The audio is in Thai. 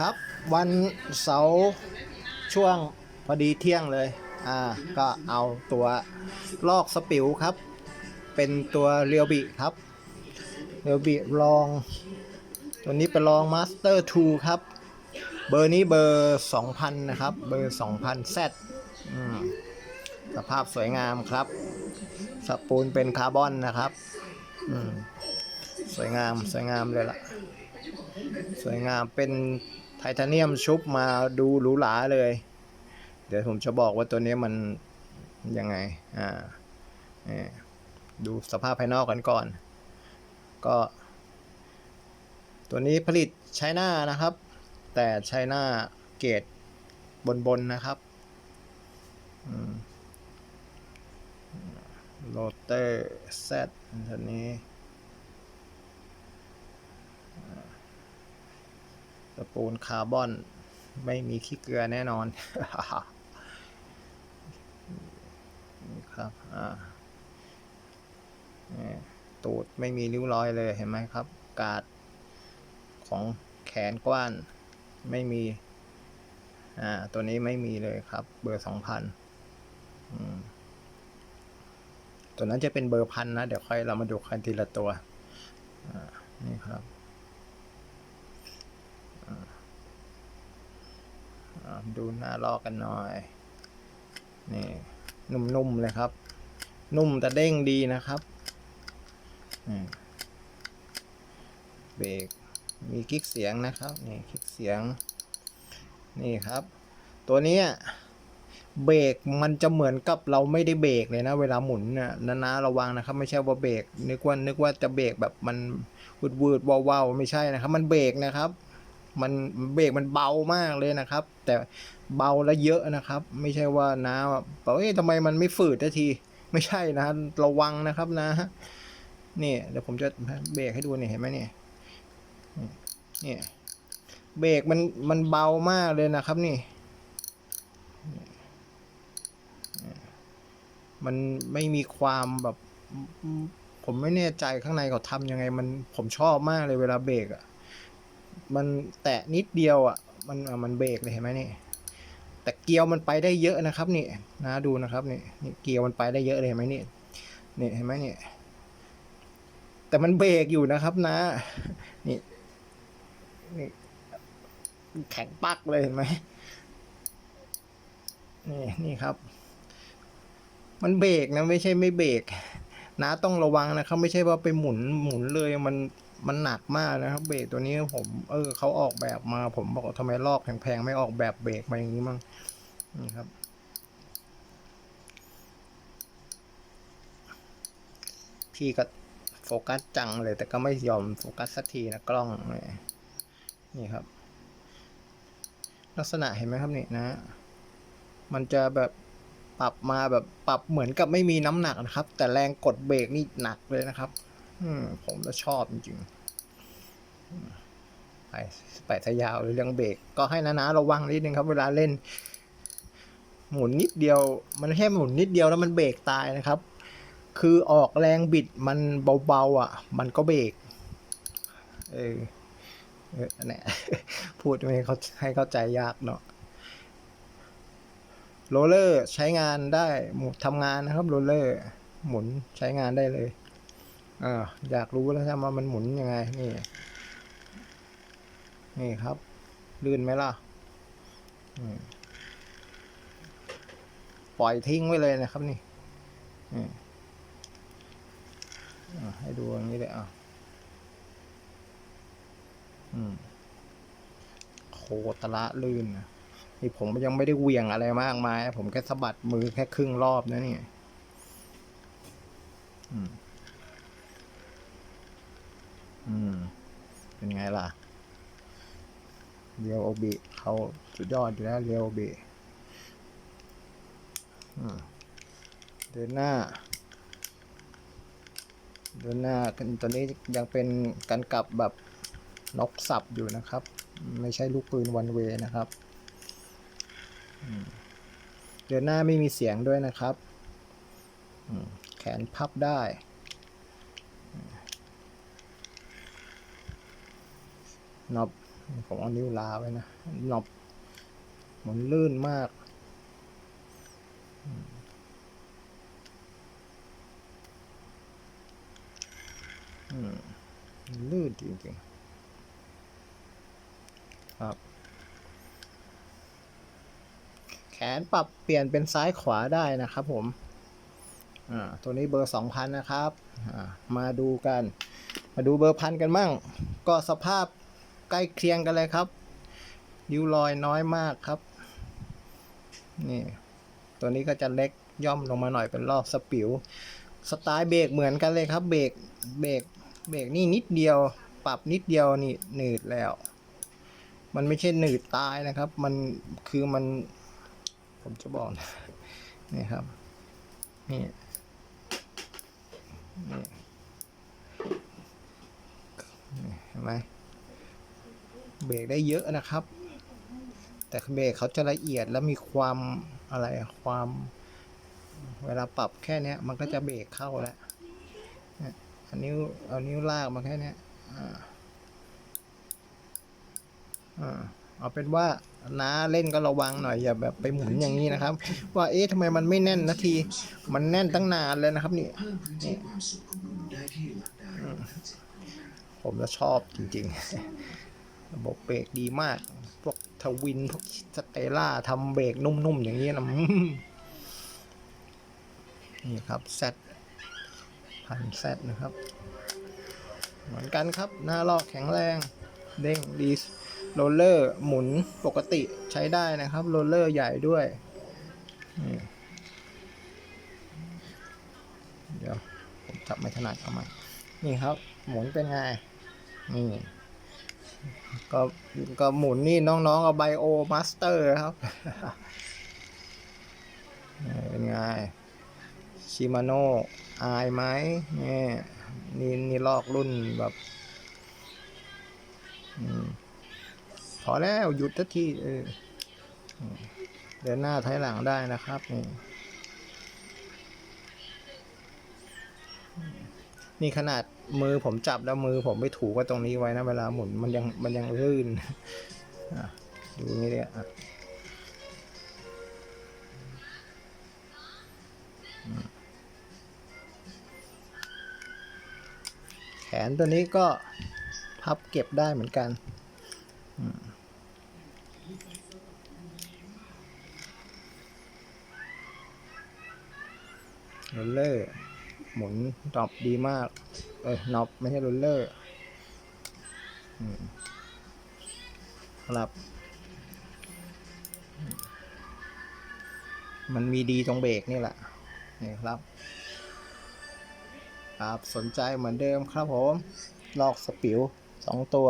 ครับวันเสาร์ช่วงพอดีเที่ยงเลย อ่า ก็เอาตัวลอกสปิวครับ เป็นตัวเรียวบิครับ เรียวบิลอง ตัวนี้เป็นลองมาสเตอร์2ครับ เบอร์นี้เบอร์ 2000 นะครับ เบอร์ 2000 Z อืมสภาพสวยงามครับ สปูลเป็นคาร์บอนนะครับ สวยงาม สวยงามเลยล่ะ สวยงามเป็น ไทเทเนียมชุบมาดูหรูหราเลย เดี๋ยวผมจะบอกว่าตัวนี้มันยังไง อ่านี่ดูสภาพภายนอกกันก่อน ก็ ตัวนี้ผลิตไชน่านะครับ แต่ไชน่าเกรดบนๆนนะครับโรเตอร์แซดตัวนี้ะปูนคาร์บอน ไม่มีขี้เกลือแน่นอนครับอ่าตูดไม่มีริ้วรอยเลยเห็นไหมครับ กาดของแขนกว้านไม่มีอ่าตัวนี้ไม่มีเลยครับ เบอร์สองพันตัวนั้นจะเป็นเบอร์พันนะ เดี๋ยวค่อยเรามาดูกันทีละตัวนี่ครับ อ่า ดูหน้าลอกกันหน่อย นี่ นุ่มๆเลยครับ นุ่มแต่เด้งดีนะครับเบรกมีคลิกเสียงนะครับ นี่คลิกเสียง นี่ครับ ตัวนี้เบรกมันจะเหมือนกับเราไม่ได้เบรกเลยนะ เวลาหมุนน่ะนะระวังนะครับ ไม่ใช่ว่าเบรกนึกว่านึกว่าจะเบรกแบบมันวืดวืดๆวาวๆไม่ใช่นะครับ มันเบรกนะครับ มันเบรกมันเบามากเลยนะครับ แต่เบาและเยอะนะครับ ไม่ใช่ว่านะบอกเอ๊ะทำไมมันไม่ฝืดทันที ไม่ใช่นะระวังนะครับนะนี่เดี๋ยวผมจะเบรกให้ดูนี่เห็นไหมเนี่ยนี่เบรกมันมันเบามากเลยนะครับนี่ มันไม่มีความแบบ ผมไม่แน่ใจข้างในเขาทำยังไง มันผมชอบมากเลยเวลาเบรกอะ มันแตะนิดเดียวอะมันมันเบรกเลยเห็นไหมนี่แต่เกียวมันไปได้เยอะนะครับนี่นะดูนะครับนี่นี่เกียวมันไปได้เยอะเลยเห็นไหมนี่นี่เห็นไหมนี่แต่มันเบรกอยู่นะครับนะนี่นี่แข็งปักเลยเห็นไหมนี่นี่ครับ มันเบรกนะไม่ใช่ไม่เบรกนะต้องระวังนะครับ ไม่ใช่ว่าไปหมุนหมุนเลยมัน มันหนักมากนะครับเบรกตัวนี้ผม เออเขาออกแบบมาผมบอกว่าทำไมลอกแพงๆไม่ออกแบบเบรกมาอย่างนี้มั้งนี่ครับ พี่ก็โฟกัสจังเลยแต่ก็ไม่ยอมโฟกัสสักทีนะกล้องนี่นี่ครับ ลักษณะเห็นไหมครับนี่นะ มันจะแบบปรับมาแบบปรับเหมือนกับไม่มีน้ำหนักนะครับ แต่แรงกดเบรกนี่หนักเลยนะครับ ผมจะชอบจริงๆไปไปทะยาวเรื่องเบรกก็ให้นะนะระวังนิดนึงครับ เวลาเล่น หมุนนิดเดียว มันแค่หมุนนิดเดียวแล้วมันเบรกตายนะครับ คือออกแรงบิดมันเบาๆอะ มันก็เบรกเออเออเนี่ยพูดไม่เขาให้เข้าใจยากเนาะโรลเลอร์ใช้งานได้หมุนทำงานนะครับโรลเลอร์ หมุนใช้งานได้เลย ออยากรู้แล้วใช่ไหมมันหมุนยังไง นี่ นี่ครับ ลื่นไหมล่ะปล่อยทิ้งไว้เลยนะครับนี่ให้ดูอย่างนี้เลยอะอโคตรละลื่นนะนี่ผมยังไม่ได้เวียงอะไรมากมาย ผมแค่สะบัดมือแค่ครึ่งรอบนะนี่อืม อืม เป็นไงล่ะ เรียวโอบิเขาสุดยอดอยู่แล้วเรียวโอบิเดินหน้า เดินหน้ากันตอนนี้ยังเป็นการกลับแบบน็อกสับอยู่นะครับ ไม่ใช่ลูกปืนวันเวนะครับ เดินหน้าไม่มีเสียงด้วยนะครับ แขนพับได้ น็อบผมเอานิ้วลาไว้นะหนอบมันลื่นมากอืมลื่นจริงๆ ครับ แขนปรับเปลี่ยนเป็นซ้ายขวาได้นะครับผม อ่า ตัวนี้เบอร์สองพันนะครับ อ่า มาดูกัน มาดูเบอร์พันกันมั่ง ก็สภาพ ใกล้เคียงกันเลยครับริ้วรอยน้อยมากครับ นี่ ตัวนี้ก็จะเล็กย่อมลงมาหน่อยเป็นรอบสปิว สไตล์เบรกเหมือนกันเลยครับเบรกเบรกเบรกนี่นิดเดียว ปรับนิดเดียวนี่หนืดแล้ว มันไม่ใช่หนืดตายนะครับ มันคือมัน ผมจะบอกนะนี่ครับนี่นี่นี่เห็นไหม เบรกได้เยอะนะครับ แต่เบรกเขาจะละเอียดแล้วมีความอะไรความ เวลาปรับแค่นี้มันก็จะเบรกเข้าแล้วเอานิ้วเอานิ้วลากมาแค่นี้อ่าอ่าเอาเป็นว่าน้าเล่นก็ระวังหน่อยอย่าแบบไปหมุนอย่างนี้นะครับ ว่าเอ๊ะทำไมมันไม่แน่นนาทีมันแน่นตั้งนานเลยนะครับนี่เพิ่มพื้นที่ความสุขของคุณได้ที่หลักได้ทั้งเจ็ดโรงแรมผมจะชอบจริง ๆ ระบบเบรกดีมาก พวกทวิน พวกสเตล่าทำเบรกนุ่มๆ อย่างนี้นะนี่ครับแซดพันแซดนะครับ เหมือนกันครับ หน้าลอกแข็งแรง เด้งดีโรลเลอร์หมุนปกติใช้ได้นะครับโรลเลอร์ใหญ่ด้วยเดี๋ยว ผมจับไม่ถนัดเอามา นี่ครับ หมุนเป็นไง นี่ ก็ก็หมุนนี่น้องๆเอาไบโอมาสเตอร์ครับ เป็นไงชิมาโน่อายไหมนี่นี่นี่ลอกรุ่นแบบพอแล้วหยุดทักทีเอออืมเดินหน้าถอยหลังได้นะครับนี่ นี่ขนาดมือผมจับแล้วมือผมไปถูกไว้ตรงนี้ไว้นะเวลาหมุนมันยังมันยังลื่นอะดูนี่เลยอะแขนตัวนี้ก็พับเก็บได้เหมือนกันอืมโรลเลอร์ หมุนดรอปดีมาก เอ้ยน็อปไม่ใช่โรลเลอร์ครับ มันมีดีตรงเบรกนี่แหละนี่ครับ ครับสนใจเหมือนเดิมครับผม ลอกสปิวสองตัว